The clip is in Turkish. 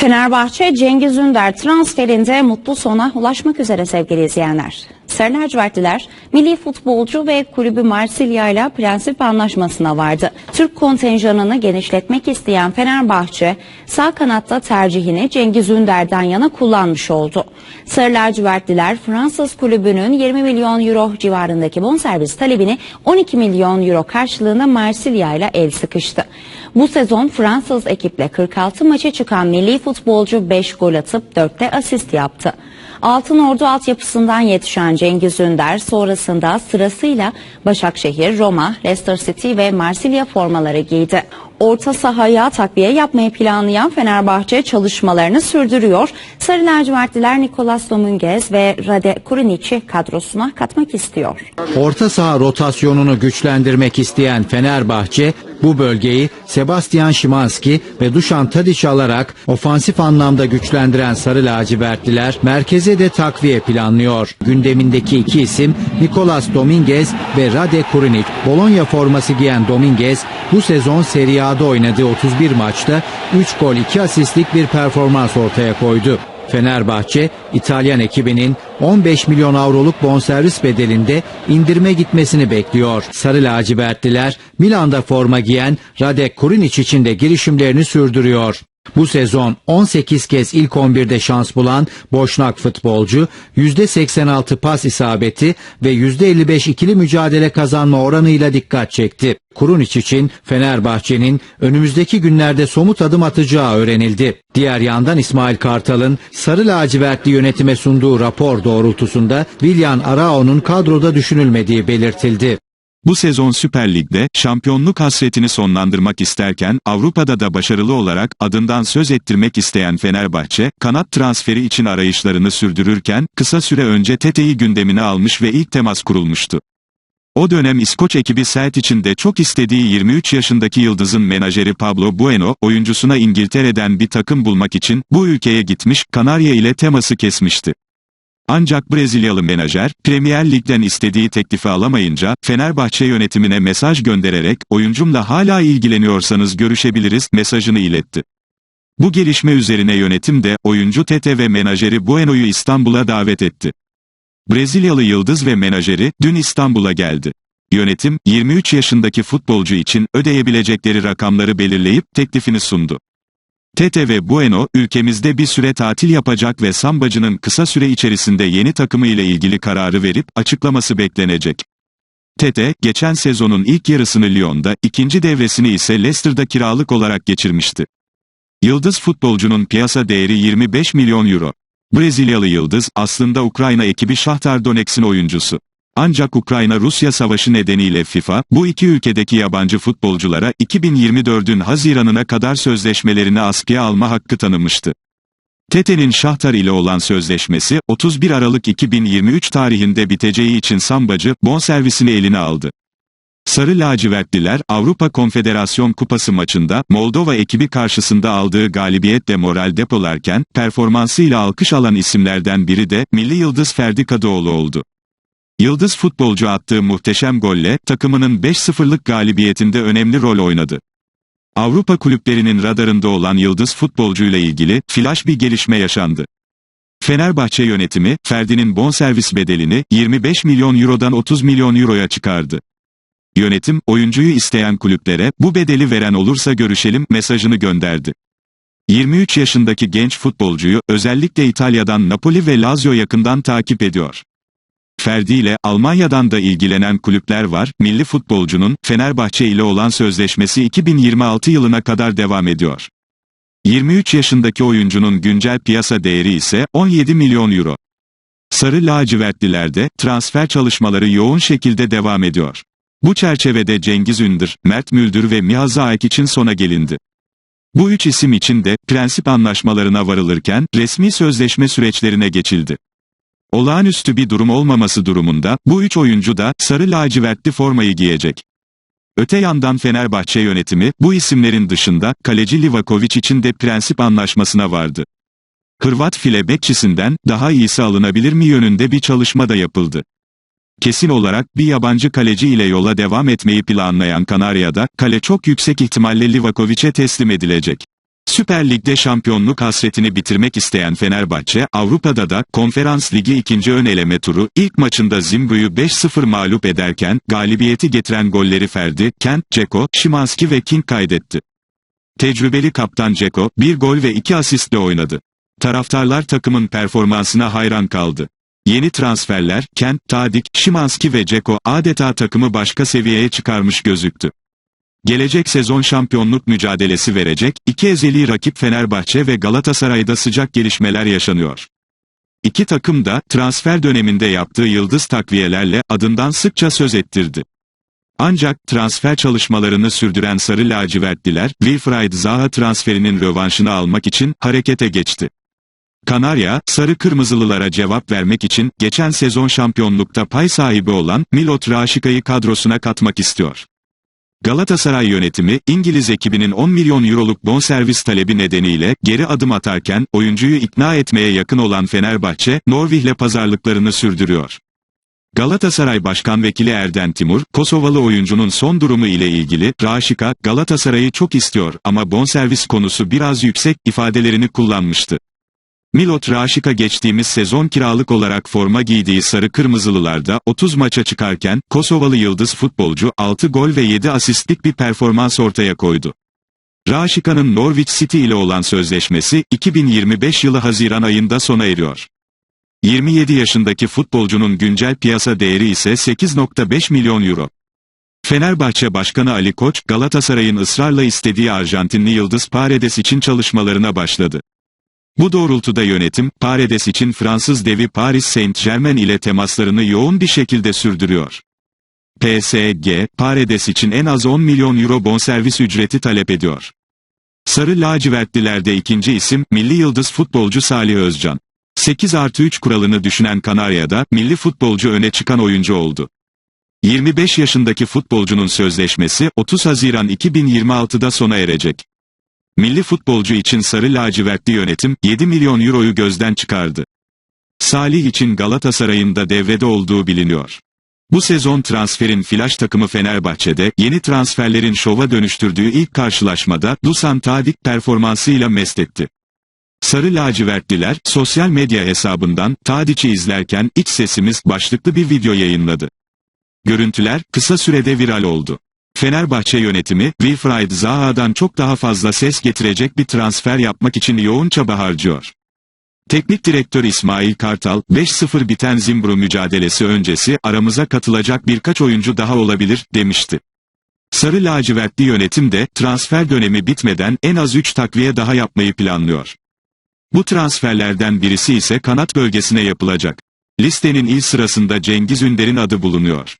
Fenerbahçe Cengiz Ünder transferinde mutlu sona ulaşmak üzere sevgili izleyenler. Sarı lacivertliler milli futbolcu ve kulübü Marsilya ile prensip anlaşmasına vardı. Türk kontenjanını genişletmek isteyen Fenerbahçe sağ kanatta tercihini Cengiz Ünder'den yana kullanmış oldu. Sarı lacivertliler Fransız kulübünün 20 milyon euro civarındaki bonservis talebini 12 milyon euro karşılığında Marsilya ile el sıkıştı. Bu sezon Fransız ekiple 46 maça çıkan milli futbolcu 5 gol atıp 4'te asist yaptı. Altın Ordu altyapısından yetişen Cengiz Ünder sonrasında sırasıyla Başakşehir, Roma, Leicester City ve Marsilya formaları giydi. Orta sahaya takviye yapmayı planlayan Fenerbahçe çalışmalarını sürdürüyor. Sarı lacivertliler Nicolas Dominguez ve Rade Kurinic'i kadrosuna katmak istiyor. Orta saha rotasyonunu güçlendirmek isteyen Fenerbahçe bu bölgeyi Sebastian Szymanski ve Dušan Tadić alarak ofansif anlamda güçlendiren Sarı lacivertliler merkeze de takviye planlıyor. Gündemindeki iki isim Nicolas Dominguez ve Rade Kurinic. Bologna forması giyen Dominguez bu sezon Serie A'da oynadığı 31 maçta 3 gol 2 asistlik bir performans ortaya koydu. Fenerbahçe, İtalyan ekibinin 15 milyon avroluk bonservis bedelinde indirime gitmesini bekliyor. Sarı lacivertliler Milan'da forma giyen Radek Kurinic için de girişimlerini sürdürüyor. Bu sezon 18 kez ilk 11'de şans bulan Boşnak futbolcu %86 pas isabeti ve %55 ikili mücadele kazanma oranıyla dikkat çekti. Kurunic için Fenerbahçe'nin önümüzdeki günlerde somut adım atacağı öğrenildi. Diğer yandan İsmail Kartal'ın sarı lacivertli yönetime sunduğu rapor doğrultusunda Willian Arao'nun kadroda düşünülmediği belirtildi. Bu sezon Süper Lig'de şampiyonluk hasretini sonlandırmak isterken Avrupa'da da başarılı olarak adından söz ettirmek isteyen Fenerbahçe, kanat transferi için arayışlarını sürdürürken kısa süre önce Tete'yi gündemine almış ve ilk temas kurulmuştu. O dönem İskoç ekibi Celtic'in de çok istediği 23 yaşındaki yıldızın menajeri Pablo Bueno, oyuncusuna İngiltere'den bir takım bulmak için bu ülkeye gitmiş, Kanarya ile teması kesmişti. Ancak Brezilyalı menajer, Premier Lig'den istediği teklifi alamayınca, Fenerbahçe yönetimine mesaj göndererek, oyuncumla hala ilgileniyorsanız görüşebiliriz, mesajını iletti. Bu gelişme üzerine yönetim de, oyuncu Tete ve menajeri Bueno'yu İstanbul'a davet etti. Brezilyalı yıldız ve menajeri, dün İstanbul'a geldi. Yönetim, 23 yaşındaki futbolcu için ödeyebilecekleri rakamları belirleyip teklifini sundu. Tete ve Bueno, ülkemizde bir süre tatil yapacak ve Sambacı'nın kısa süre içerisinde yeni takımı ile ilgili kararı verip açıklaması beklenecek. Tete, geçen sezonun ilk yarısını Lyon'da, ikinci devresini ise Leicester'da kiralık olarak geçirmişti. Yıldız futbolcunun piyasa değeri 25 milyon euro. Brezilyalı Yıldız, aslında Ukrayna ekibi Shakhtar Donetsk'in oyuncusu. Ancak Ukrayna-Rusya savaşı nedeniyle FIFA, bu iki ülkedeki yabancı futbolculara 2024'ün Haziran'ına kadar sözleşmelerini askıya alma hakkı tanımıştı. Tete'nin Şahtar ile olan sözleşmesi, 31 Aralık 2023 tarihinde biteceği için Sambacı, bonservisini eline aldı. Sarı lacivertliler, Avrupa Konfederasyon Kupası maçında, Moldova ekibi karşısında aldığı galibiyetle moral depolarken, performansıyla alkış alan isimlerden biri de, milli yıldız Ferdi Kadıoğlu oldu. Yıldız futbolcu attığı muhteşem golle, takımının 5-0'lık galibiyetinde önemli rol oynadı. Avrupa kulüplerinin radarında olan yıldız futbolcuyla ilgili, flash bir gelişme yaşandı. Fenerbahçe yönetimi, Ferdi'nin bonservis bedelini, 25 milyon eurodan 30 milyon euroya çıkardı. Yönetim, oyuncuyu isteyen kulüplere, bu bedeli veren olursa görüşelim, mesajını gönderdi. 23 yaşındaki genç futbolcuyu, özellikle İtalya'dan Napoli ve Lazio yakından takip ediyor. Ferdi ile Almanya'dan da ilgilenen kulüpler var. Milli futbolcunun Fenerbahçe ile olan sözleşmesi 2026 yılına kadar devam ediyor. 23 yaşındaki oyuncunun güncel piyasa değeri ise 17 milyon euro. Sarı lacivertlilerde transfer çalışmaları yoğun şekilde devam ediyor. Bu çerçevede Cengiz Ündür, Mert Müldür ve Miha Zayek için sona gelindi. Bu üç isim için de prensip anlaşmalarına varılırken resmi sözleşme süreçlerine geçildi. Olağanüstü bir durum olmaması durumunda, bu üç oyuncu da, sarı lacivertli formayı giyecek. Öte yandan Fenerbahçe yönetimi, bu isimlerin dışında, kaleci Livakovic için de prensip anlaşmasına vardı. Hırvat file bekçisinden, daha iyisi alınabilir mi yönünde bir çalışma da yapıldı. Kesin olarak, bir yabancı kaleci ile yola devam etmeyi planlayan Kanarya'da, kale çok yüksek ihtimalle Livakovic'e teslim edilecek. Süper Lig'de şampiyonluk hasretini bitirmek isteyen Fenerbahçe, Avrupa'da da Konferans Ligi ikinci ön eleme turu ilk maçında Zimbru'yu 5-0 mağlup ederken galibiyeti getiren golleri Ferdi, Kent, Ceko, Şimanski ve King kaydetti. Tecrübeli kaptan Ceko, bir gol ve iki asistle oynadı. Taraftarlar takımın performansına hayran kaldı. Yeni transferler, Kent, Tadik, Şimanski ve Ceko adeta takımı başka seviyeye çıkarmış gözüktü. Gelecek sezon şampiyonluk mücadelesi verecek, iki ezeli rakip Fenerbahçe ve Galatasaray'da sıcak gelişmeler yaşanıyor. İki takım da transfer döneminde yaptığı yıldız takviyelerle adından sıkça söz ettirdi. Ancak transfer çalışmalarını sürdüren Sarı Lacivertliler, Wilfried Zaha transferinin rövanşını almak için harekete geçti. Kanarya, Sarı Kırmızılılara cevap vermek için geçen sezon şampiyonlukta pay sahibi olan Milot Raşika'yı kadrosuna katmak istiyor. Galatasaray yönetimi, İngiliz ekibinin 10 milyon euroluk bonservis talebi nedeniyle geri adım atarken, oyuncuyu ikna etmeye yakın olan Fenerbahçe, Norvihle pazarlıklarını sürdürüyor. Galatasaray Başkan Vekili Erden Timur, Kosovalı oyuncunun son durumu ile ilgili, Raşika, Galatasaray'ı çok istiyor ama bonservis konusu biraz yüksek, ifadelerini kullanmıştı. Milot Raşika geçtiğimiz sezon kiralık olarak forma giydiği Sarı Kırmızılılarda 30 maça çıkarken, Kosovalı yıldız futbolcu 6 gol ve 7 asistlik bir performans ortaya koydu. Raşika'nın Norwich City ile olan sözleşmesi, 2025 yılı Haziran ayında sona eriyor. 27 yaşındaki futbolcunun güncel piyasa değeri ise 8.5 milyon euro. Fenerbahçe Başkanı Ali Koç, Galatasaray'ın ısrarla istediği Arjantinli Yıldız Paredes için çalışmalarına başladı. Bu doğrultuda yönetim, Paredes için Fransız devi Paris Saint-Germain ile temaslarını yoğun bir şekilde sürdürüyor. PSG, Paredes için en az 10 milyon euro bonservis ücreti talep ediyor. Sarı lacivertlilerde ikinci isim, milli yıldız futbolcu Salih Özcan. 8 artı 3 kuralını düşünen Kanarya'da, milli futbolcu öne çıkan oyuncu oldu. 25 yaşındaki futbolcunun sözleşmesi, 30 Haziran 2026'da sona erecek. Milli futbolcu için sarı lacivertli yönetim, 7 milyon euroyu gözden çıkardı. Salih için Galatasaray'ın da devrede olduğu biliniyor. Bu sezon transferin flash takımı Fenerbahçe'de, yeni transferlerin şova dönüştürdüğü ilk karşılaşmada, Dusan Tadic performansıyla mest etti. Sarı lacivertliler, sosyal medya hesabından, Tadic'i izlerken, iç sesimiz başlıklı bir video yayınladı. Görüntüler, kısa sürede viral oldu. Fenerbahçe yönetimi, Wilfried Zaha'dan çok daha fazla ses getirecek bir transfer yapmak için yoğun çaba harcıyor. Teknik direktör İsmail Kartal, 5-0 biten Zimbru mücadelesi öncesi aramıza katılacak birkaç oyuncu daha olabilir, demişti. Sarı lacivertli yönetim de, transfer dönemi bitmeden en az 3 takviye daha yapmayı planlıyor. Bu transferlerden birisi ise kanat bölgesine yapılacak. Listenin ilk sırasında Cengiz Ünder'in adı bulunuyor.